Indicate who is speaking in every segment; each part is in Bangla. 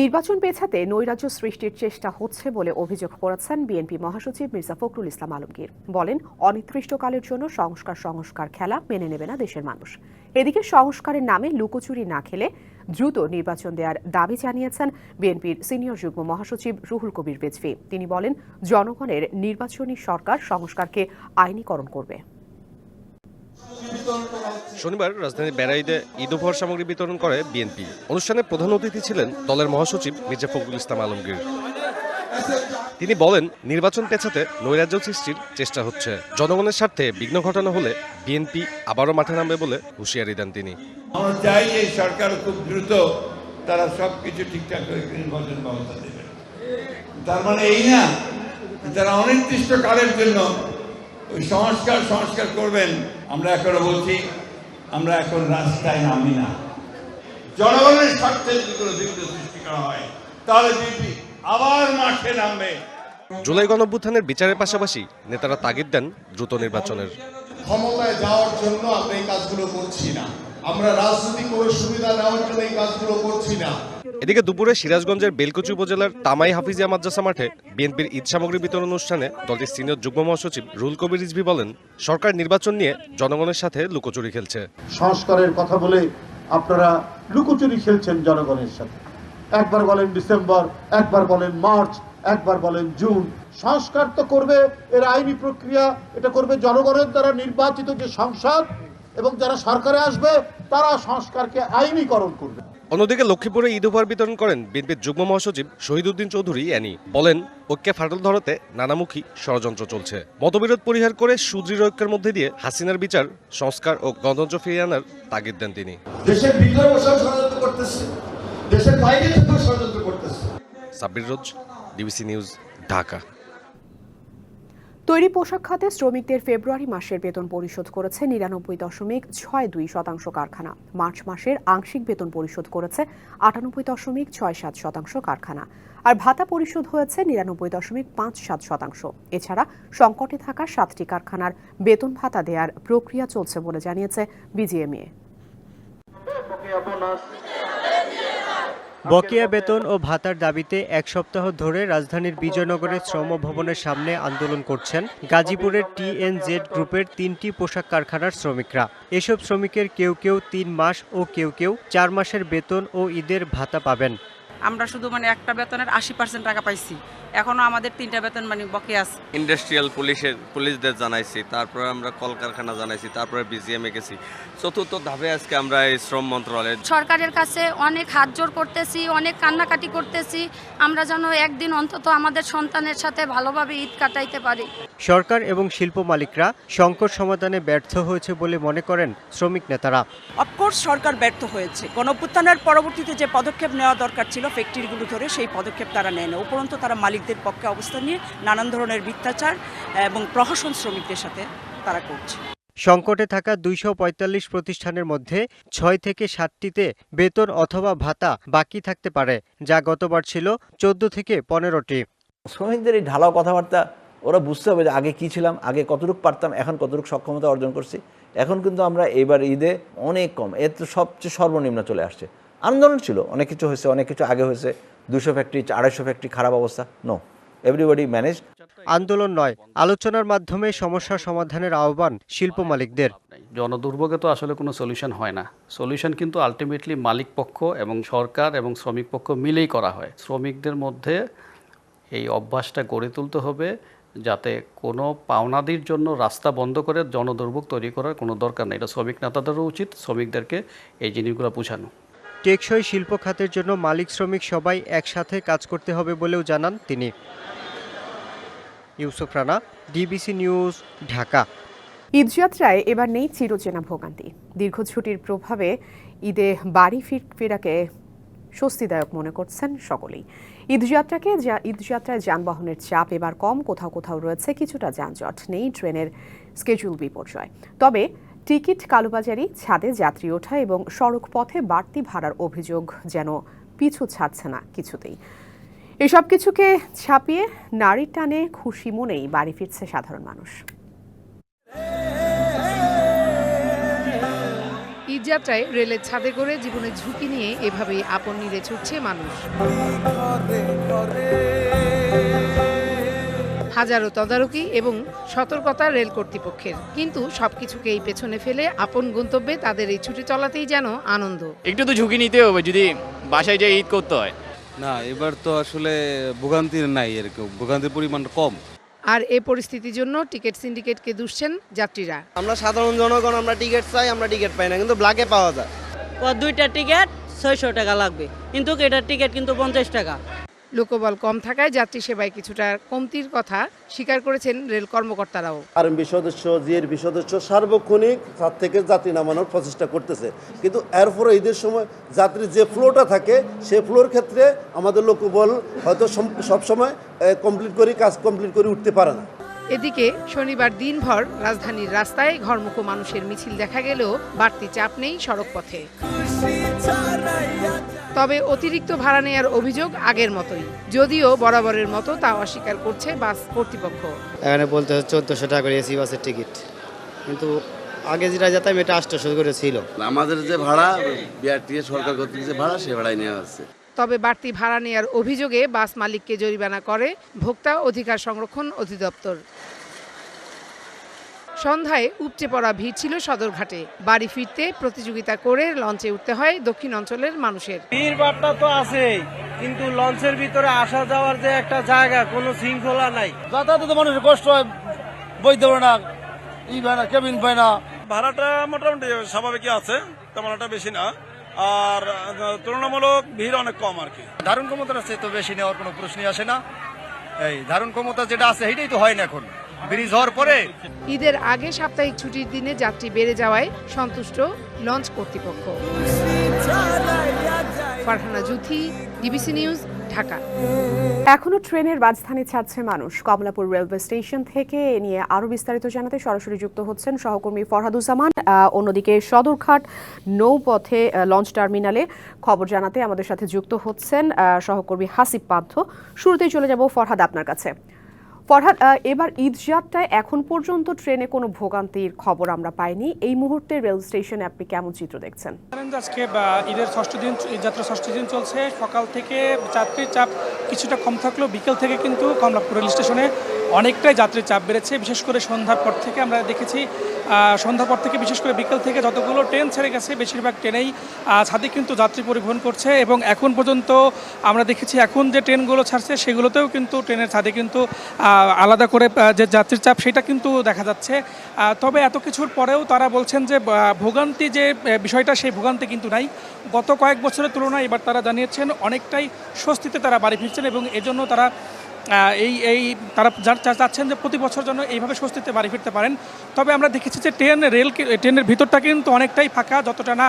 Speaker 1: নির্বাচন পেছাতে নৈরাজ্য সৃষ্টির চেষ্টা হচ্ছে বলে অভিযোগ করেছেন বিএনপি মহাসচিব মির্জা ফখরুল ইসলাম আলমগীর বলেন অনির্দিষ্টকালের জন্য সংস্কার সংস্কার খেলা মেনে নেবে না দেশের মানুষ এদিকে সংস্কারের নামে লুকোচুরি না খেলে দ্রুত নির্বাচন দেওয়ার দাবি জানিয়েছেন বিএনপির সিনিয়র যুগ্ম মহাসচিব রুহুল কবির বেজফি তিনি বলেন জনগণের নির্বাচনী সরকার সংস্কারকে আইনীকরণ করবে
Speaker 2: শনিবার রাজধানীর বেড়াইদে ঈদ উপহার সামগ্রী বিতরণ করে বিএনপি অনুষ্ঠানে প্রধান অতিথি ছিলেন দলের মহাসচিব মির্জা ফখরুল ইসলাম আলমগীর তিনি বলেন নির্বাচন পেছাতে নৈরাজ্য সৃষ্টির চেষ্টা হচ্ছে জনগণের স্বার্থে বিঘ্ন ঘটানো হলে বিএনপি আবারও মাঠে নামবে বলে হুঁশিয়ারি দেন তিনি
Speaker 3: চাই এই সরকার খুব দ্রুত তারা সব কিছু ঠিকঠাক করে নির্বাচন ব্যবস্থা দেবে তার মানে এই না তারা অনির্দিষ্ট কালের জন্য ওই সংস্কার সংস্কার করবেন আমরা এখন বলছি আমরা এখন রাস্তায় নামি না জনগণের স্বার্থে যদি কোনো সৃষ্টি করা হয় তাহলে বিএনপি আবার মাঠে নামবে
Speaker 2: জুলাই গণভ্যুত্থানের বিচারের পাশাপাশি নেতারা তাগিদ দেন দ্রুত নির্বাচনের
Speaker 3: ক্ষমতায় যাওয়ার জন্য আমরা এই কাজগুলো করছি না আমরা রাজনীতি করে সুবিধা নেওয়ার জন্য এই কাজগুলো করছি না
Speaker 2: এদিকে দুপুরে সিরাজগঞ্জের বেলকুচি উপজেলার তামাই হাফিজিয়া মাদ্রাসা মাঠে বিএনপির ঈদ সামগ্রী বিতরণ অনুষ্ঠানে দলটির সিনিয়র যুগ্ম মহাসচিব রুল কবির রিজভি বলেন সরকার নির্বাচন নিয়ে জনগণের সাথে লুকোচুরি খেলছে
Speaker 4: সংস্কারের কথা বলে আপনারা লুকোচুরি খেলছেন জনগণের সাথে একবার বলেন ডিসেম্বর একবার বলেন মার্চ একবার বলেন জুন সংস্কার তো করবে এর আইনি প্রক্রিয়া এটা করবে জনগণের দ্বারা নির্বাচিত যে সংসদ এবং যারা সরকারে আসবে তারা সংস্কারকে আইনিকরণ করবে
Speaker 2: অন্যদিকে লক্ষ্মীপুরে ঈদ উপহার বিতরণ করেন বিএনপির যুগ্ম মহাসচিব শহীদুদ্দিন চৌধুরী অ্যানি বলেন ঐক্যে ফাটল ধরাতে নানামুখী ষড়যন্ত্র চলছে মতবিরোধ পরিহার করে সুদৃঢ় ঐক্যের মধ্যে দিয়ে হাসিনার বিচার সংস্কার ও গণতন্ত্র ফিরিয়ে আনার তাগিদ দেন তিনি
Speaker 3: দেশের ভিতরে ষড়যন্ত্র করতেছে দেশের বাইরে ষড়যন্ত্র করতেছে
Speaker 2: সাব্বির রোজ ডিবিসি নিউজ ঢাকা
Speaker 1: তৈরি পোশাক খাতে শ্রমিকদের ফেব্রুয়ারি মাসের বেতন পরিশোধ করেছে নিরানব্বই দশমিক ছয় দুই শতাংশ কারখানা মার্চ মাসের আংশিক বেতন পরিশোধ করেছে আটানব্বই দশমিক ছয় সাত শতাংশ কারখানা আর ভাতা পরিশোধ হয়েছে নিরানব্বই দশমিক পাঁচ সাত শতাংশ এছাড়া সংকটে থাকা সাতটি কারখানার বেতন ভাতা দেওয়ার প্রক্রিয়া চলছে বলে জানিয়েছে বিজিএমএ
Speaker 2: বকেয়া বেতন ও ভাতার দাবিতে এক সপ্তাহ ধরে রাজধানীর বিজয়নগরের শ্রম ভবনের সামনে আন্দোলন করছেন গাজীপুরের টিএনজেড গ্রুপের তিনটি পোশাক কারখানার শ্রমিকরা এসব শ্রমিকের কেউ কেউ তিন মাস ও কেউ কেউ চার মাসের বেতন ও ঈদের ভাতা পাবেন
Speaker 5: আমরা শুধু মানে একটা বেতনের আশি পার্সেন্ট টাকা পাইছি এখনো আমাদের তিনটা বেতন মানে বকে আছে
Speaker 6: ইন্ডাস্ট্রিয়াল পুলিশের পুলিশদের জানাইছি তারপরে আমরা কলকারখানা জানাইছি তারপরে বিজিএমে গেছি চতুর্থ ধাপে আজকে আমরা এই শ্রম মন্ত্রণালয়ে
Speaker 7: সরকারের কাছে অনেক হাত জোর করতেছি অনেক কান্নাকাটি করতেছি আমরা যেন একদিন অন্তত আমাদের সন্তানের সাথে ভালোভাবে ঈদ কাটাইতে পারি
Speaker 2: সরকার এবং শিল্প মালিকরা সংকট সমাধানে ব্যর্থ হয়েছে বলে মনে করেন শ্রমিক নেতারা
Speaker 8: অফকোর্স সরকার ব্যর্থ হয়েছে গণপুত্থানের পরবর্তীতে যে পদক্ষেপ নেওয়া দরকার ছিল ফ্যাক্টরিগুলো ধরে সেই পদক্ষেপ তারা নেয় না উপরন্ত তারা মালিকদের পক্ষে অবস্থান নিয়ে নানান ধরনের মিথ্যাচার এবং প্রহসন শ্রমিকদের সাথে তারা করছে
Speaker 2: সংকটে থাকা দুইশো প্রতিষ্ঠানের মধ্যে ছয় থেকে সাতটিতে বেতন অথবা ভাতা বাকি থাকতে পারে যা গতবার ছিল চোদ্দ থেকে পনেরোটি
Speaker 9: শ্রমিকদের এই ঢালাও কথাবার্তা ওরা বুঝতে হবে যে আগে কী ছিলাম আগে কতটুকু পারতাম এখন কতটুকু সক্ষমতা অর্জন করছি এখন কিন্তু আমরা এবার ঈদে অনেক কম এর তো সবচেয়ে সর্বনিম্ন চলে আসছে আন্দোলন ছিল অনেক কিছু হয়েছে অনেক কিছু আগে হয়েছে দুশো ফ্যাক্টরি আড়াইশো ফ্যাক্টরি খারাপ অবস্থা নো এভরিবডি ম্যানেজ
Speaker 2: আন্দোলন নয় আলোচনার মাধ্যমে সমস্যা সমাধানের আহ্বান শিল্প মালিকদের
Speaker 10: জনদুর্ভোগে তো আসলে কোনো সলিউশন হয় না সলিউশন কিন্তু আলটিমেটলি মালিক পক্ষ এবং সরকার এবং শ্রমিক পক্ষ মিলেই করা হয় শ্রমিকদের মধ্যে এই অভ্যাসটা গড়ে তুলতে হবে যাতে কোনো পাওনাদির জন্য রাস্তা বন্ধ করে জনদুর্ভোগ তৈরি করার কোনো দরকার নেই এটা শ্রমিক নেতাদেরও উচিত শ্রমিকদেরকে এই জিনিসগুলো বোঝানো
Speaker 2: টেকসই শিল্প খাতের জন্য মালিক শ্রমিক সবাই একসাথে কাজ করতে হবে বলেও জানান তিনি ইউসুফ রানা ডিবিসি নিউজ ঢাকা
Speaker 1: ঈদযাত্রায় এবার নেই চিরচেনা ভোগান্তি দীর্ঘ ছুটির প্রভাবে ঈদে বাড়ি ফির ফেরাকে স্বস্তিদায়ক মনে করছেন সকলেই ঈদযাত্রাকে ঈদযাত্রায় যানবাহনের চাপ এবার কম কোথাও কোথাও রয়েছে কিছুটা যানজট নেই ট্রেনের স্কেজুল বিপর্যয় তবে টিকিট কালোবাজারি ছাদে যাত্রী ওঠা এবং সড়ক পথে বাড়তি ভাড়ার অভিযোগ যেন পিছু ছাড়ছে না কিছুতেই এসব কিছুকে ছাপিয়ে নারীর টানে খুশি মনেই বাড়ি ফিরছে সাধারণ মানুষ
Speaker 11: ঈদযাত্রায় রেলের ছাদে করে জীবনের ঝুঁকি নিয়ে এভাবেই আপন নিরে ছুটছে মানুষ হাজারো তদারকি এবং সতর্কতা রেল কর্তৃপক্ষের কিন্তু সবকিছুকে এই পেছনে ফেলে আপন গন্তব্যে তাদের এই ছুটি চলাতেই যেন আনন্দ
Speaker 12: একটু তো ঝুঁকি নিতে হবে যদি বাসায় যাই ঈদ করতে হয়
Speaker 13: না এবার তো আসলে ভোগান্তির নাই আর কি ভোগান্তির পরিমাণ কম
Speaker 1: আর এ পরিস্থিতির জন্য টিকিট সিন্ডিকেটকে দুষছেন যাত্রীরা
Speaker 14: আমরা সাধারণ জনগণ আমরা টিকিট চাই আমরা টিকিট পাই না কিন্তু ব্ল্যাকে পাওয়া যায়
Speaker 15: দুইটা টিকিট ছয়শো টাকা লাগবে কিন্তু কেটার টিকিট কিন্তু পঞ্চাশ টাকা
Speaker 1: লোকবল কম থাকায় যাত্রী সেবায় কিছুটা কমতির কথা স্বীকার করেছেন রেল কর্মকর্তারাও
Speaker 16: আরএমবি সদস্য জিএরবি সদস্য সার্বক্ষণিক তার থেকে যাত্রী নামানোর প্রচেষ্টা করতেছে কিন্তু এরপরে ঈদের সময় যাত্রীর যে ফ্লোটা থাকে সে ফ্লোর ক্ষেত্রে আমাদের লোকবল হয়তো সবসময় কমপ্লিট করে কাজ কমপ্লিট করে উঠতে পারে না
Speaker 1: এদিকে শনিবার দিনভর রাজধানীর রাস্তায় ঘরমুখো মানুষের মিছিল দেখা গেলেও বাড়তি চাপ নেই সড়কপথে তবে অতিরিক্ত ভাড়া নেয়ার অভিযোগ আগের মতোই যদিও বরাবরের মতো তা অস্বীকার করছে বাস কর্তৃপক্ষ
Speaker 17: এখানে বলতে চোদ্দশো টাকা করে এসি বাসের টিকিট কিন্তু আগে যেটা যেতাম এটা আষ্টশো করে ছিল
Speaker 18: আমাদের যে ভাড়া বিআরটিএ সরকার কর্তৃক যে ভাড়া সে ভাড়াই নেওয়া হচ্ছে
Speaker 1: তবে বাড়তি ভাড়া নেয়ার অভিযোগে বাস মালিককে জরিমানা করে ভোক্তা অধিকার সংরক্ষণ অধিদপ্তর সন্ধ্যায় উপচে পড়া ভিড় ছিল সদরঘাটে বাড়ি ফিরতে প্রতিযোগিতা করে লঞ্চে উঠতে হয় দক্ষিণ অঞ্চলের মানুষের
Speaker 19: ভিড় বার্তা তো আছেই কিন্তু লঞ্চের ভিতরে আসা যাওয়ার যে একটা জায়গা কোনো শৃঙ্খলা নাই
Speaker 20: যাতায়াতে মানুষের কষ্ট হয় বই না ই না কেবিন পায় না
Speaker 21: ভাড়াটা মোটামুটি স্বাভাবিকই আছে তেমন একটা বেশি না আর তুলনামূলক ভিড় অনেক কম আর কি
Speaker 22: ধারণ ক্ষমতা আছে তো বেশি নেওয়ার কোনো প্রশ্নই আসে না এই ধারণ ক্ষমতা যেটা আছে সেটাই তো হয় না এখন ব্রিজ হওয়ার পরে
Speaker 1: ঈদের আগে সাপ্তাহিক ছুটির দিনে যাত্রী বেড়ে যাওয়ায় সন্তুষ্ট লঞ্চ কর্তৃপক্ষ ফারহানা জুথি ডিবিসি নিউজ ঢাকা এখনো ট্রেনের রাজধানী ছাড়ছে মানুষ কমলাপুর রেলওয়ে স্টেশন থেকে এ নিয়ে আরও বিস্তারিত জানাতে সরাসরি যুক্ত হচ্ছেন সহকর্মী ফরহাদুজ্জামান অন্যদিকে সদরঘাট নৌপথে লঞ্চ টার্মিনালে খবর জানাতে আমাদের সাথে যুক্ত হচ্ছেন সহকর্মী হাসিব পাধ্য শুরুতেই চলে যাব ফরহাদ আপনার কাছে ফরহাদ এবার ঈদ যাত্রায় এখন পর্যন্ত ট্রেনে কোনো ভোগান্তির খবর আমরা পাইনি এই মুহূর্তে রেল স্টেশনে আপনি কেমন চিত্র দেখছেন
Speaker 23: আজকে ঈদের ষষ্ঠ দিন ঈদ যাত্রা ষষ্ঠ দিন চলছে সকাল থেকে যাত্রীর চাপ কিছুটা কম থাকলেও বিকেল থেকে কিন্তু কমলাপুর রেল স্টেশনে অনেকটাই যাত্রীর চাপ বেড়েছে বিশেষ করে সন্ধ্যার পর থেকে আমরা দেখেছি সন্ধ্যার পর থেকে বিশেষ করে বিকেল থেকে যতগুলো ট্রেন ছেড়ে গেছে বেশিরভাগ ট্রেনেই ছাদে কিন্তু যাত্রী পরিবহন করছে এবং এখন পর্যন্ত আমরা দেখেছি এখন যে ট্রেনগুলো ছাড়ছে সেগুলোতেও কিন্তু ট্রেনের ছাদে কিন্তু আলাদা করে যে যাত্রীর চাপ সেটা কিন্তু দেখা যাচ্ছে তবে এত কিছুর পরেও তারা বলছেন যে ভোগান্তি যে বিষয়টা সেই ভোগান্তি কিন্তু নাই গত কয়েক বছরের তুলনায় এবার তারা জানিয়েছেন অনেকটাই স্বস্তিতে তারা বাড়ি ফিরছেন এবং এজন্য তারা এই এই তারা যার চাচ্ছেন যে প্রতি বছর জন্য এইভাবে স্বস্তিতে বাড়ি ফিরতে পারেন তবে আমরা দেখেছি যে ট্রেন রেল ট্রেনের ভিতরটা কিন্তু অনেকটাই ফাঁকা যতটা না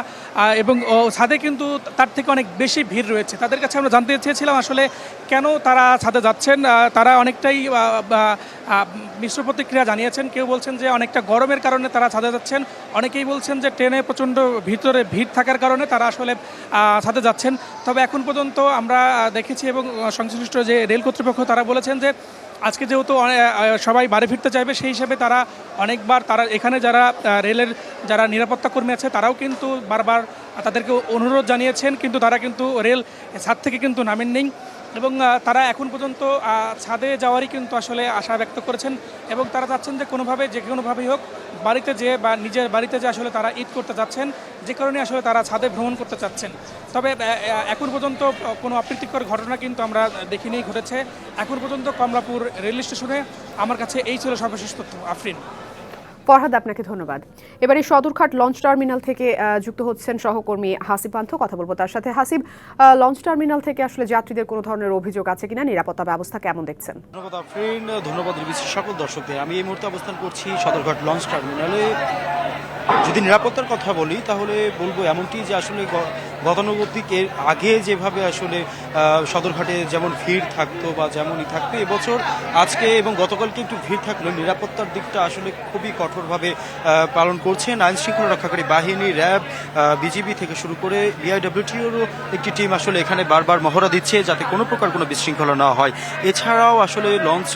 Speaker 23: এবং ছাদে কিন্তু তার থেকে অনেক বেশি ভিড় রয়েছে তাদের কাছে আমরা জানতে চেয়েছিলাম আসলে কেন তারা ছাদে যাচ্ছেন তারা অনেকটাই মিশ্র প্রতিক্রিয়া জানিয়েছেন কেউ বলছেন যে অনেকটা গরমের কারণে তারা ছাদে যাচ্ছেন অনেকেই বলছেন যে ট্রেনে প্রচণ্ড ভিতরে ভিড় থাকার কারণে তারা আসলে ছাদে যাচ্ছেন তবে এখন পর্যন্ত আমরা দেখেছি এবং সংশ্লিষ্ট যে রেল কর্তৃপক্ষ তারা তারা বলেছেন যে আজকে যেহেতু সবাই বাড়ি ফিরতে চাইবে সেই হিসেবে তারা অনেকবার তারা এখানে যারা রেলের যারা নিরাপত্তা কর্মী আছে তারাও কিন্তু বারবার তাদেরকে অনুরোধ জানিয়েছেন কিন্তু তারা কিন্তু রেল ছাদ থেকে কিন্তু নামেন নেই এবং তারা এখন পর্যন্ত ছাদে যাওয়ারই কিন্তু আসলে আশা ব্যক্ত করেছেন এবং তারা চাচ্ছেন যে কোনোভাবে যে কোনোভাবেই হোক বাড়িতে যে বা নিজের বাড়িতে যে আসলে তারা ঈদ করতে চাচ্ছেন যে কারণে আসলে তারা ছাদে ভ্রমণ করতে চাচ্ছেন তবে এখন পর্যন্ত কোনো অপ্রীতিকর ঘটনা কিন্তু আমরা দেখিনি ঘটেছে এখন পর্যন্ত কমলাপুর রেল স্টেশনে আমার কাছে এই ছিল সর্বশেষ তথ্য আফরিন
Speaker 1: ফরহাদ আপনাকে ধন্যবাদ এবারে সদরঘাট লঞ্চ টার্মিনাল থেকে যুক্ত হচ্ছেন সহকর্মী হাসিব পান্থ কথা বলবো তার সাথে হাসিব লঞ্চ টার্মিনাল থেকে আসলে যাত্রীদের কোনো ধরনের অভিযোগ আছে কিনা নিরাপত্তা ব্যবস্থা কেমন দেখছেন
Speaker 24: ধন্যবাদ আফরিন ধন্যবাদ সকল দর্শকদের আমি এই মুহূর্তে অবস্থান করছি সদরঘাট লঞ্চ টার্মিনালে যদি নিরাপত্তার কথা বলি তাহলে বলবো এমনটি যে আসলে গতানুগতিক এর আগে যেভাবে আসলে সদরঘাটে যেমন ভিড় থাকতো বা যেমনই থাকতো এবছর আজকে এবং গতকালকে একটু ভিড় থাকলেও নিরাপত্তার দিকটা আসলে খুবই কঠোরভাবে পালন করছেন আইন শৃঙ্খলা রক্ষাকারী বাহিনী র্যাব বিজিবি থেকে শুরু করে বিআইডব্লিউটিওরও e একটি টিম আসলে এখানে বারবার মহড়া দিচ্ছে যাতে কোনো প্রকার কোনো বিশৃঙ্খলা না হয় এছাড়াও আসলে লঞ্চ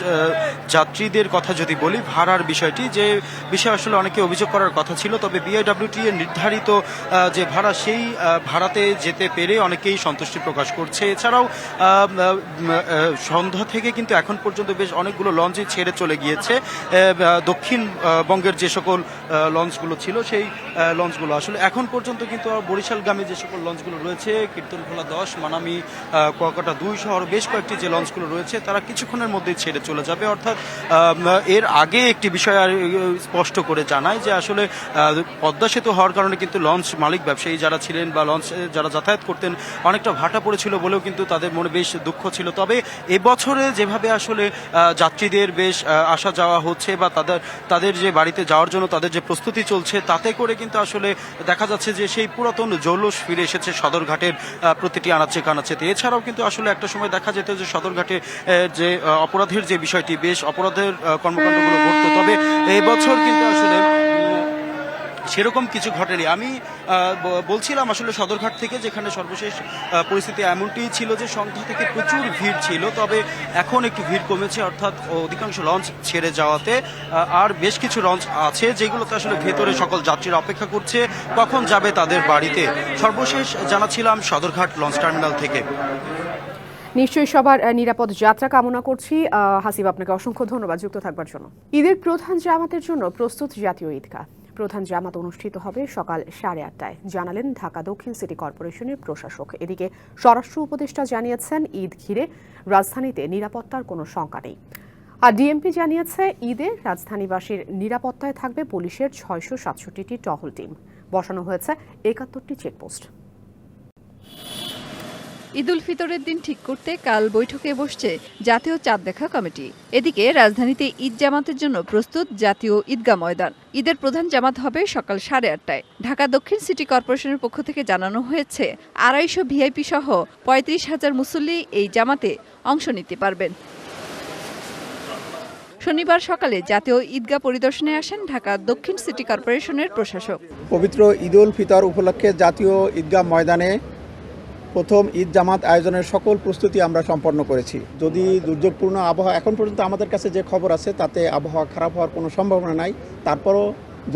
Speaker 24: যাত্রীদের কথা যদি বলি ভাড়ার বিষয়টি যে বিষয়ে আসলে অনেকে অভিযোগ করার কথা ছিল তবে বিআইডব্লিউটি এর নির্ধারিত যে ভাড়া সেই ভাড়া হাতে যেতে পেরে অনেকেই সন্তুষ্টি প্রকাশ করছে এছাড়াও সন্ধ্যা থেকে কিন্তু এখন পর্যন্ত বেশ অনেকগুলো লঞ্চই ছেড়ে চলে গিয়েছে দক্ষিণবঙ্গের যে সকল লঞ্চগুলো ছিল সেই লঞ্চগুলো আসলে এখন পর্যন্ত কিন্তু বরিশালগামী যে সকল লঞ্চগুলো রয়েছে কীর্তনখোলা দশ মানামি কুয়াকাটা দুই শহর বেশ কয়েকটি যে লঞ্চগুলো রয়েছে তারা কিছুক্ষণের মধ্যেই ছেড়ে চলে যাবে অর্থাৎ এর আগে একটি বিষয় স্পষ্ট করে জানায় যে আসলে পদ্মা সেতু হওয়ার কারণে কিন্তু লঞ্চ মালিক ব্যবসায়ী যারা ছিলেন বা লঞ্চ যারা যাতায়াত করতেন অনেকটা ভাটা পড়েছিল বলেও কিন্তু তাদের মনে বেশ দুঃখ ছিল তবে এবছরে যেভাবে আসলে যাত্রীদের বেশ আসা যাওয়া হচ্ছে বা তাদের তাদের যে বাড়িতে যাওয়ার জন্য তাদের যে প্রস্তুতি চলছে তাতে করে কিন্তু আসলে দেখা যাচ্ছে যে সেই পুরাতন জৌলস ফিরে এসেছে সদরঘাটের প্রতিটি আনাচে কানাচ্ছেতে এছাড়াও কিন্তু আসলে একটা সময় দেখা যেত যে সদরঘাটে যে অপরাধের যে বিষয়টি বেশ অপরাধের কর্মকাণ্ডগুলো ঘটতো তবে এবছর কিন্তু আসলে সেরকম কিছু ঘটেনি আমি বলছিলাম আসলে সদরঘাট থেকে যেখানে সর্বশেষ পরিস্থিতি এমনটিই ছিল যে সন্ধ্যা থেকে প্রচুর ভিড় ছিল তবে এখন একটু ভিড় কমেছে অর্থাৎ অধিকাংশ লঞ্চ ছেড়ে যাওয়াতে আর বেশ কিছু লঞ্চ আছে যেগুলোতে আসলে ভেতরে সকল যাত্রীরা অপেক্ষা করছে কখন যাবে তাদের বাড়িতে সর্বশেষ জানাছিলাম সদরঘাট লঞ্চ টার্মিনাল থেকে
Speaker 1: নিশ্চয়ই সবার নিরাপদ যাত্রা কামনা করছি হাসিব আপনাকে অসংখ্য ধন্যবাদ যুক্ত থাকবার জন্য ঈদের প্রধান জামাতের জন্য প্রস্তুত জাতীয় ঈদগাহ প্রধান জামাত অনুষ্ঠিত হবে সকাল সাড়ে আটটায় জানালেন ঢাকা দক্ষিণ সিটি কর্পোরেশনের প্রশাসক এদিকে স্বরাষ্ট্র উপদেষ্টা জানিয়েছেন ঈদ ঘিরে রাজধানীতে নিরাপত্তার কোনো শঙ্কা নেই আর ডিএমপি জানিয়েছে ঈদে রাজধানীবাসীর নিরাপত্তায় থাকবে পুলিশের ছয়শো সাতষট্টিটি টহল টিম বসানো হয়েছে একাত্তরটি চেকপোস্ট
Speaker 11: ঈদুল ফিতরের দিন ঠিক করতে কাল বৈঠকে বসছে জাতীয় চাঁদ দেখা কমিটি এদিকে রাজধানীতে ঈদ জামাতের জন্য প্রস্তুত জাতীয় ঈদগাহ ময়দান ঈদের প্রধান জামাত হবে সকাল সাড়ে আটটায় ঢাকা দক্ষিণ সিটি কর্পোরেশনের পক্ষ থেকে জানানো হয়েছে আড়াইশো ভিআইপি সহ পঁয়ত্রিশ হাজার মুসল্লি এই জামাতে অংশ নিতে পারবেন শনিবার সকালে জাতীয় ঈদগাহ পরিদর্শনে আসেন ঢাকা দক্ষিণ সিটি কর্পোরেশনের প্রশাসক
Speaker 25: পবিত্র ঈদুল ফিতর উপলক্ষে জাতীয় ঈদগাহ ময়দানে প্রথম ঈদ জামাত আয়োজনের সকল প্রস্তুতি আমরা সম্পন্ন করেছি যদি দুর্যোগপূর্ণ আবহাওয়া এখন পর্যন্ত আমাদের কাছে যে খবর আছে তাতে আবহাওয়া খারাপ হওয়ার কোনো সম্ভাবনা নাই তারপরও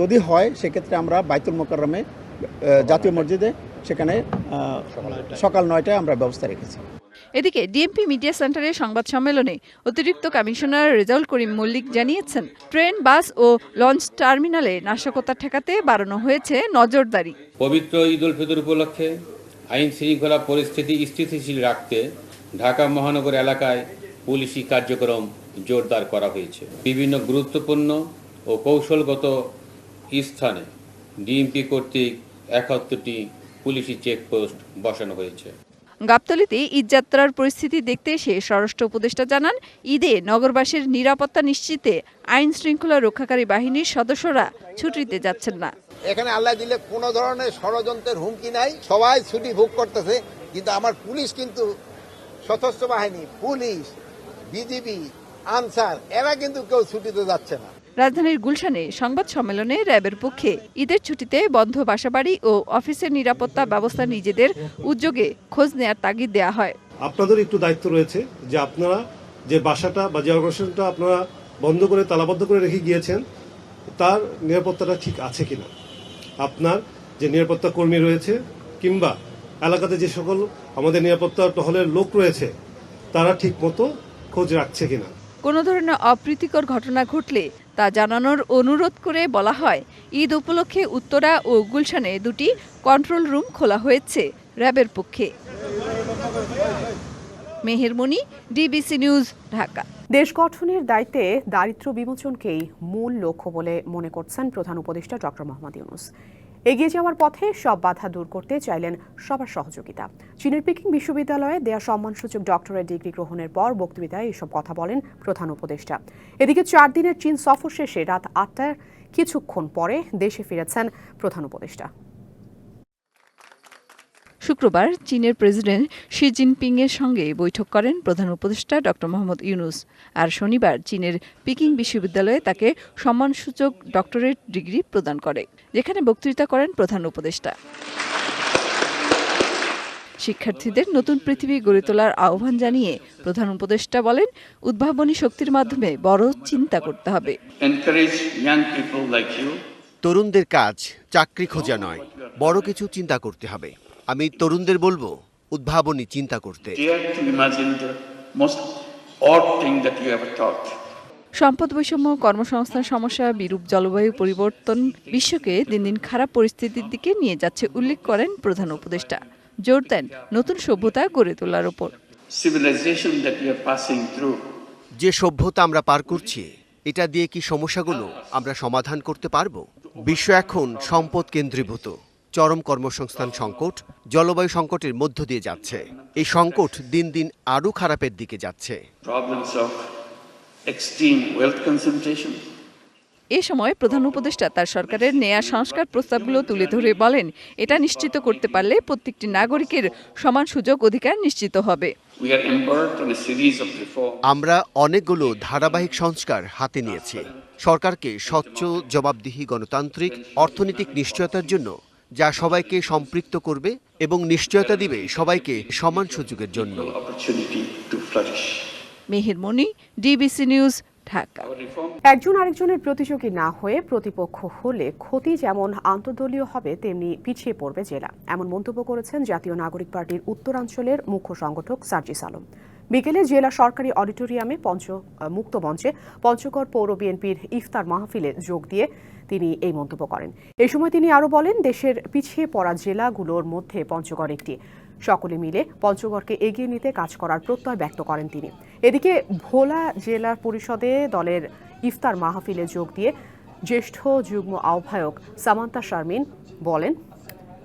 Speaker 25: যদি হয় সেক্ষেত্রে আমরা বাইতুল মোকারমে জাতীয় মসজিদে সেখানে সকাল নয়টায় আমরা ব্যবস্থা রেখেছি
Speaker 1: এদিকে ডিএমপি মিডিয়া সেন্টারের সংবাদ সম্মেলনে অতিরিক্ত কমিশনার রেজাউল করিম মল্লিক জানিয়েছেন ট্রেন বাস ও লঞ্চ টার্মিনালে নাশকতা ঠেকাতে বাড়ানো হয়েছে নজরদারি
Speaker 26: পবিত্র ঈদ উল ফিতর উপলক্ষে আইন শৃঙ্খলা পরিস্থিতি স্থিতিশীল রাখতে ঢাকা মহানগর এলাকায় পুলিশি কার্যক্রম জোরদার করা হয়েছে বিভিন্ন গুরুত্বপূর্ণ ও কৌশলগত স্থানে ডিএমপি কর্তৃক একাত্তরটি পুলিশি চেকপোস্ট বসানো হয়েছে
Speaker 1: গাবতলিতে ঈদযাত্রার পরিস্থিতি দেখতে এসে স্বরাষ্ট্র উপদেষ্টা জানান ঈদে নগরবাসীর নিরাপত্তা নিশ্চিতে আইন শৃঙ্খলা রক্ষাকারী বাহিনীর সদস্যরা ছুটিতে যাচ্ছেন না
Speaker 27: এখানে আল্লাহ দিলে কোনো ধরনের ষড়যন্ত্রের হুমকি নাই সবাই ছুটি ভোগ করতেছে কিন্তু আমার পুলিশ কিন্তু সশস্ত্র বাহিনী পুলিশ বিজিবি আনসার এরা কিন্তু কেউ ছুটিতে যাচ্ছে না
Speaker 1: রাজধানীর গুলশানে সংবাদ সম্মেলনে র্যাবের পক্ষে ঈদের ছুটিতে বন্ধ বাসাবাড়ি ও অফিসের নিরাপত্তা ব্যবস্থা নিজেদের উদ্যোগে খোঁজ নেয়ার তাগিদ দেয়া হয়
Speaker 28: আপনাদের একটু দায়িত্ব রয়েছে যে আপনারা যে বাসাটা বা যে অর্গানাইজেশনটা আপনারা বন্ধ করে তালাবদ্ধ করে রেখে গিয়েছেন তার নিরাপত্তাটা ঠিক আছে কিনা আপনার যে নিরাপত্তা কর্মী রয়েছে কিংবা এলাকাতে যে সকল আমাদের নিরাপত্তা টহলের লোক রয়েছে তারা ঠিকমতো খোঁজ রাখছে কিনা
Speaker 1: কোনো ধরনের অপ্রীতিকর ঘটনা ঘটলে তা জানানোর অনুরোধ করে বলা হয় ঈদ উপলক্ষে উত্তরা ও গুলশানে দুটি কন্ট্রোল রুম খোলা হয়েছে র্যাবের পক্ষে মেহেরমণি ডিবিসি নিউজ ঢাকা দেশ গঠনের দায়িত্বে দারিদ্র বিমোচনকেই মূল লক্ষ্য বলে মনে করছেন প্রধান উপদেষ্টা ডক্টর মোহাম্মদ ইউনুস এগিয়ে যাওয়ার পথে সব বাধা দূর করতে চাইলেন সবার সহযোগিতা চীনের পিকিং বিশ্ববিদ্যালয়ে দেয়া সম্মানসূচক ডক্টরের ডিগ্রি গ্রহণের পর বক্তৃতায় এসব কথা বলেন প্রধান উপদেষ্টা এদিকে চার দিনের চীন সফর শেষে রাত আটটার কিছুক্ষণ পরে দেশে ফিরেছেন প্রধান উপদেষ্টা শুক্রবার চীনের প্রেসিডেন্ট শি এর সঙ্গে বৈঠক করেন প্রধান উপদেষ্টা ড মোহাম্মদ ইউনুস আর শনিবার চীনের পিকিং বিশ্ববিদ্যালয়ে তাকে সম্মানসূচক ডক্টরেট ডিগ্রি প্রদান করে যেখানে বক্তৃতা করেন প্রধান উপদেষ্টা শিক্ষার্থীদের নতুন পৃথিবী গড়ে তোলার আহ্বান জানিয়ে প্রধান উপদেষ্টা বলেন উদ্ভাবনী শক্তির মাধ্যমে বড় চিন্তা করতে হবে তরুণদের কাজ চাকরি খোঁজা নয় বড় কিছু চিন্তা করতে হবে আমি তরুণদের বলবো উদ্ভাবনী চিন্তা করতে সম্পদ বৈষম্য কর্মসংস্থান সমস্যা বিরূপ জলবায়ু পরিবর্তন বিশ্বকে দিন দিন খারাপ পরিস্থিতির দিকে নিয়ে যাচ্ছে উল্লেখ করেন প্রধান উপদেষ্টা জোর দেন নতুন সভ্যতা গড়ে তোলার উপর যে সভ্যতা আমরা পার করছি এটা দিয়ে কি সমস্যাগুলো আমরা সমাধান করতে পারব বিশ্ব এখন সম্পদ কেন্দ্রীভূত চরম কর্মসংস্থান সংকট জলবায়ু সংকটের মধ্য দিয়ে যাচ্ছে এই সংকট দিন দিন আরও খারাপের দিকে যাচ্ছে এ সময় প্রধান উপদেষ্টা তার সরকারের নেয়া সংস্কার প্রস্তাবগুলো তুলে ধরে বলেন এটা নিশ্চিত করতে পারলে প্রত্যেকটি নাগরিকের সমান সুযোগ অধিকার নিশ্চিত হবে আমরা অনেকগুলো ধারাবাহিক সংস্কার হাতে নিয়েছি সরকারকে স্বচ্ছ জবাবদিহি গণতান্ত্রিক অর্থনৈতিক নিশ্চয়তার জন্য যা সবাইকে সম্পৃক্ত করবে এবং নিশ্চয়তা দিবে সবাইকে সমান সুযোগের জন্য মেহেরমণি ডিবিসি নিউজ একজন আরেকজনের প্রতিযোগী না হয়ে প্রতিপক্ষ হলে ক্ষতি যেমন আন্তর্দলীয় হবে তেমনি পিছিয়ে পড়বে জেলা এমন মন্তব্য করেছেন জাতীয় নাগরিক পার্টির উত্তরাঞ্চলের মুখ্য সংগঠক সার্জিস আলম বিকেলে জেলা সরকারি অডিটোরিয়ামে পঞ্চ মুক্ত মঞ্চে পঞ্চগড় পৌর বিএনপির ইফতার মাহফিলে যোগ দিয়ে তিনি এই মন্তব্য করেন এ সময় তিনি আরও বলেন দেশের পিছিয়ে পড়া জেলাগুলোর মধ্যে পঞ্চগড় একটি সকলে মিলে পঞ্চগড়কে এগিয়ে নিতে কাজ করার প্রত্যয় ব্যক্ত করেন তিনি এদিকে ভোলা জেলা পরিষদে দলের ইফতার মাহফিলে যোগ দিয়ে জ্যেষ্ঠ যুগ্ম আহ্বায়ক সামান্তা শারমিন বলেন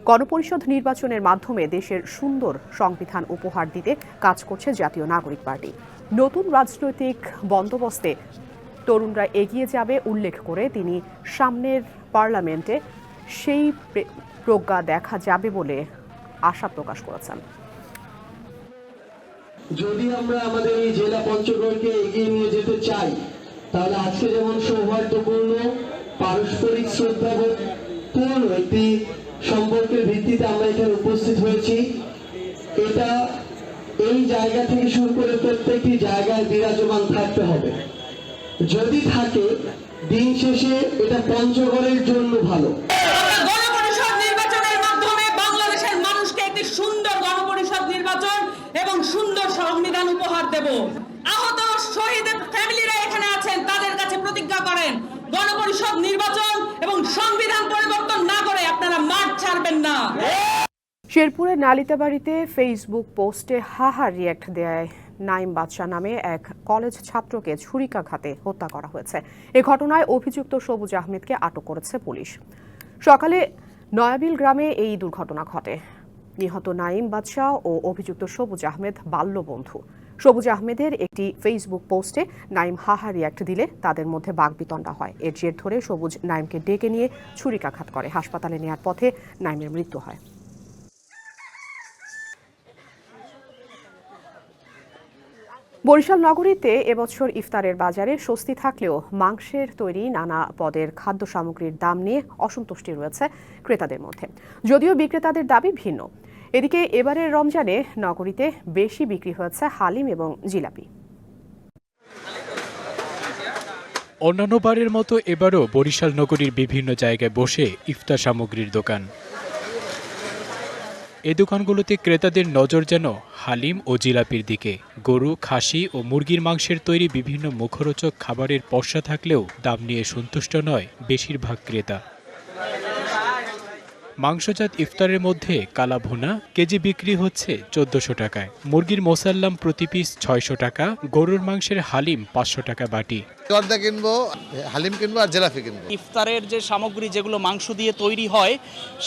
Speaker 1: গণপরিষদ নির্বাচনের মাধ্যমে দেশের সুন্দর সংবিধান উপহার দিতে কাজ করছে জাতীয় নাগরিক পার্টি নতুন রাজনৈতিক বন্দোবস্তে তরুণরা এগিয়ে যাবে উল্লেখ করে তিনি সামনের পার্লামেন্টে সেই প্রজ্ঞা দেখা যাবে বলে আশা প্রকাশ করেছেন যদি আমরা আমাদের এই জেলা পঞ্চগড়কে এগিয়ে নিয়ে যেতে চাই তাহলে আজকে যেমন সৌহার্দ্যপূর্ণ পারস্পরিক শ্রদ্ধাবোধ পূর্ণ একটি সম্পর্কের ভিত্তিতে আমরা এখানে উপস্থিত হয়েছি এটা এই জায়গা থেকে শুরু করে প্রত্যেকটি জায়গায় বিরাজমান থাকতে হবে যদি থাকে দিন শেষে এটা পঞ্চগড়ের জন্য ভালো শহীদের ফ্যামিলিরা এখানে আছেন তাদের কাছে প্রতিজ্ঞা করেন নির্বাচন এবং সংবিধান পরিবর্তন না করে আপনারা মাঠ ছাড়বেন না শেরপুরের নালিতাবাড়িতে ফেসবুক পোস্টে হাহার রিয়াক্ট দেয় নাইম বাদশাহ নামে এক কলেজ ছাত্রকে ছুরিকাঘাতে হত্যা করা হয়েছে এ ঘটনায় অভিযুক্ত সবুজ আহমেদকে আটক করেছে পুলিশ সকালে নয়াবিল গ্রামে এই দুর্ঘটনা ঘটে নিহত নাইম বাদশাহ ও অভিযুক্ত সবুজ আহমেদ বাল্য বন্ধু সবুজ আহমেদের একটি ফেসবুক পোস্টে নাইম হাহা রিয়াক্ট দিলে তাদের মধ্যে বাগবিতণ্ডা হয় এর জের ধরে সবুজ নাইমকে ডেকে নিয়ে ছুরিকাঘাত করে হাসপাতালে নেয়ার পথে নাইমের মৃত্যু হয় বরিশাল নগরীতে এবছর ইফতারের বাজারে স্বস্তি থাকলেও মাংসের তৈরি নানা পদের খাদ্য সামগ্রীর দাম নিয়ে অসন্তুষ্টি রয়েছে ক্রেতাদের মধ্যে যদিও বিক্রেতাদের দাবি ভিন্ন এদিকে এবারের রমজানে নগরীতে বেশি বিক্রি হয়েছে হালিম এবং জিলাপি অন্যান্য বারের মতো এবারও বরিশাল নগরীর বিভিন্ন জায়গায় বসে ইফতার সামগ্রীর দোকান এ দোকানগুলোতে ক্রেতাদের নজর যেন হালিম ও জিলাপির দিকে গরু খাসি ও মুরগির মাংসের তৈরি বিভিন্ন মুখরোচক খাবারের পশা থাকলেও দাম নিয়ে সন্তুষ্ট নয় বেশিরভাগ ক্রেতা মাংসজাত ইফতারের মধ্যে কালা ভুনা কেজি বিক্রি হচ্ছে চোদ্দশো টাকায় মুরগির মোসাল্লাম প্রতি পিস ছয়শো টাকা গরুর মাংসের হালিম পাঁচশো টাকা বাটি জর্দা কিনবো হালিম কিনবো আর জেলাফি কিনবো ইফতারের যে সামগ্রী যেগুলো মাংস দিয়ে তৈরি হয়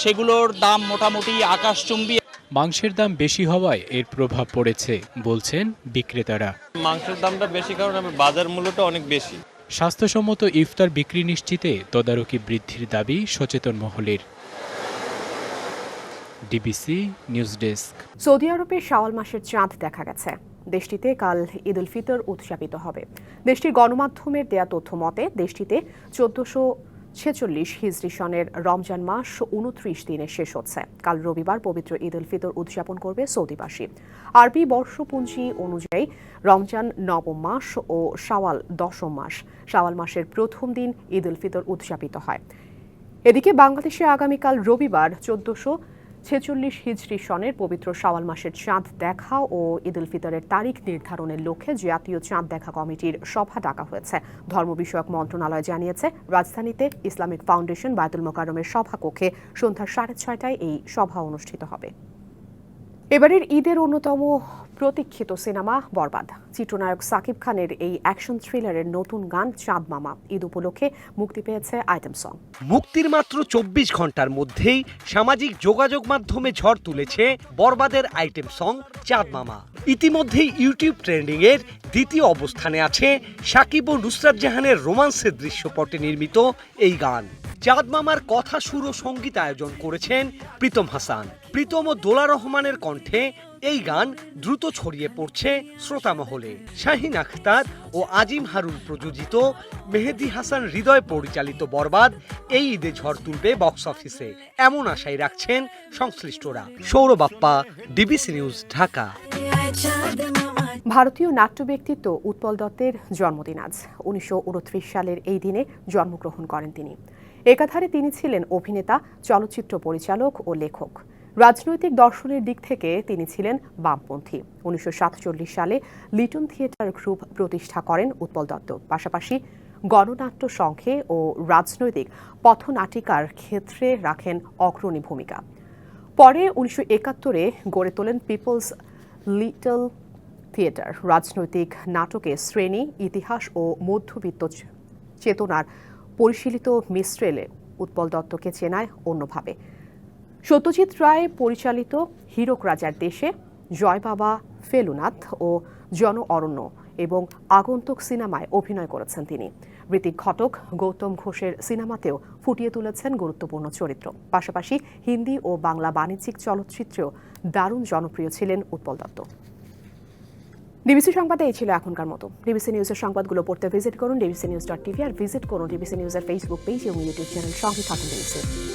Speaker 1: সেগুলোর দাম মোটামুটি আকাশচুম্বী মাংসের দাম বেশি হওয়ায় এর প্রভাব পড়েছে বলছেন বিক্রেতারা মাংসের দামটা বেশি কারণ বাজার মূল্যটা অনেক বেশি স্বাস্থ্যসম্মত ইফতার বিক্রি নিশ্চিতে তদারকি বৃদ্ধির দাবি সচেতন মহলের ডিবিসি নিউজ ডেস্ক সৌদি আরবে শাওয়াল মাসের চাঁদ দেখা গেছে দেশটিতে কাল ঈদ উল ফিতর উদযাপিত হবে দেশটির গণমাধ্যমের দেয়া তথ্য মতে দেশটিতে চোদ্দশো ছেচল্লিশ হিজরি সনের রমজান মাস উনত্রিশ দিনে শেষ হচ্ছে কাল রবিবার পবিত্র ঈদ উল ফিতর উদযাপন করবে সৌদিবাসী আরবি বর্ষপঞ্জি অনুযায়ী রমজান নবম মাস ও শাওয়াল দশম মাস শাওয়াল মাসের প্রথম দিন ঈদ উল ফিতর উদযাপিত হয় এদিকে বাংলাদেশে আগামীকাল রবিবার চোদ্দশো ছেচল্লিশ হিজড়ি সনের পবিত্র সওয়াল মাসের চাঁদ দেখা ও ঈদ উল ফিতরের তারিখ নির্ধারণের লক্ষ্যে জাতীয় চাঁদ দেখা কমিটির সভা ডাকা হয়েছে ধর্ম বিষয়ক মন্ত্রণালয় জানিয়েছে রাজধানীতে ইসলামিক ফাউন্ডেশন বায়তুল মোকারমের সভাকক্ষে সন্ধ্যা সাড়ে ছয়টায় এই সভা অনুষ্ঠিত হবে এবারের ঈদের অন্যতম প্রতীক্ষিত সিনেমা বরবাদ চিত্রনায়ক সাকিব খানের এই অ্যাকশন থ্রিলারের নতুন গান চাঁদ মামা ঈদ উপলক্ষে মুক্তি পেয়েছে আইটেম সং মুক্তির মাত্র চব্বিশ ঘন্টার মধ্যেই সামাজিক যোগাযোগ মাধ্যমে ঝড় তুলেছে বরবাদের আইটেম সং চাঁদ মামা ইতিমধ্যেই ইউটিউব ট্রেন্ডিংয়ের দ্বিতীয় অবস্থানে আছে সাকিব ও নুসরাত জাহানের রোমান্সের দৃশ্যপটে নির্মিত এই গান চাঁদ মামার কথা সুর ও সঙ্গীত আয়োজন করেছেন প্রীতম হাসান প্রীতম ও দোলা রহমানের কণ্ঠে এই গান দ্রুত ছড়িয়ে পড়ছে মহলে শাহিন আখতার ও আজিম হারুন প্রযোজিত মেহেদি হাসান হৃদয় পরিচালিত বরবাদ এই ঈদে ঝড় তুলবে বক্স অফিসে এমন আশাই রাখছেন সংশ্লিষ্টরা সৌরবাপ্পা ডিবিসি নিউজ ঢাকা ভারতীয় নাট্য ব্যক্তিত্ব উৎপল দত্তের জন্মদিন আজ উনিশশো সালের এই দিনে জন্মগ্রহণ করেন তিনি একাধারে তিনি ছিলেন অভিনেতা চলচ্চিত্র পরিচালক ও লেখক রাজনৈতিক দর্শনের দিক থেকে তিনি ছিলেন বামপন্থী উনিশশো সালে লিটন থিয়েটার গ্রুপ প্রতিষ্ঠা করেন উৎপল দত্ত পাশাপাশি গণনাট্য সংঘে ও রাজনৈতিক পথনাটিকার ক্ষেত্রে রাখেন অগ্রণী ভূমিকা পরে উনিশশো একাত্তরে গড়ে তোলেন পিপলস লিটল থিয়েটার রাজনৈতিক নাটকে শ্রেণী ইতিহাস ও মধ্যবিত্ত চেতনার পরিশীলিত মিস্ট্রেলে উৎপল দত্তকে চেনায় অন্যভাবে সত্যজিৎ রায় পরিচালিত হীরক রাজার দেশে জয় বাবা ফেলুনাথ ও জন অরণ্য এবং আগন্তুক সিনেমায় অভিনয় করেছেন তিনি ঋতিক ঘটক গৌতম ঘোষের সিনেমাতেও ফুটিয়ে তুলেছেন গুরুত্বপূর্ণ চরিত্র পাশাপাশি হিন্দি ও বাংলা বাণিজ্যিক চলচ্চিত্রেও দারুণ জনপ্রিয় ছিলেন উৎপল দত্ত ডিবিসি সংবাদে এই ছিল এখনকার মতো ডিবিসি নিউজের সংবাদগুলো পড়তে ভিজিট করুন ডিবিসি নিউজ ডট টিভি আর ভিজিট করুন ডিবিসি নিউজের ফেসবুক পেজ এবং ইউটিউব চ্যানেল সঙ্গে থাকুন ডিবিসি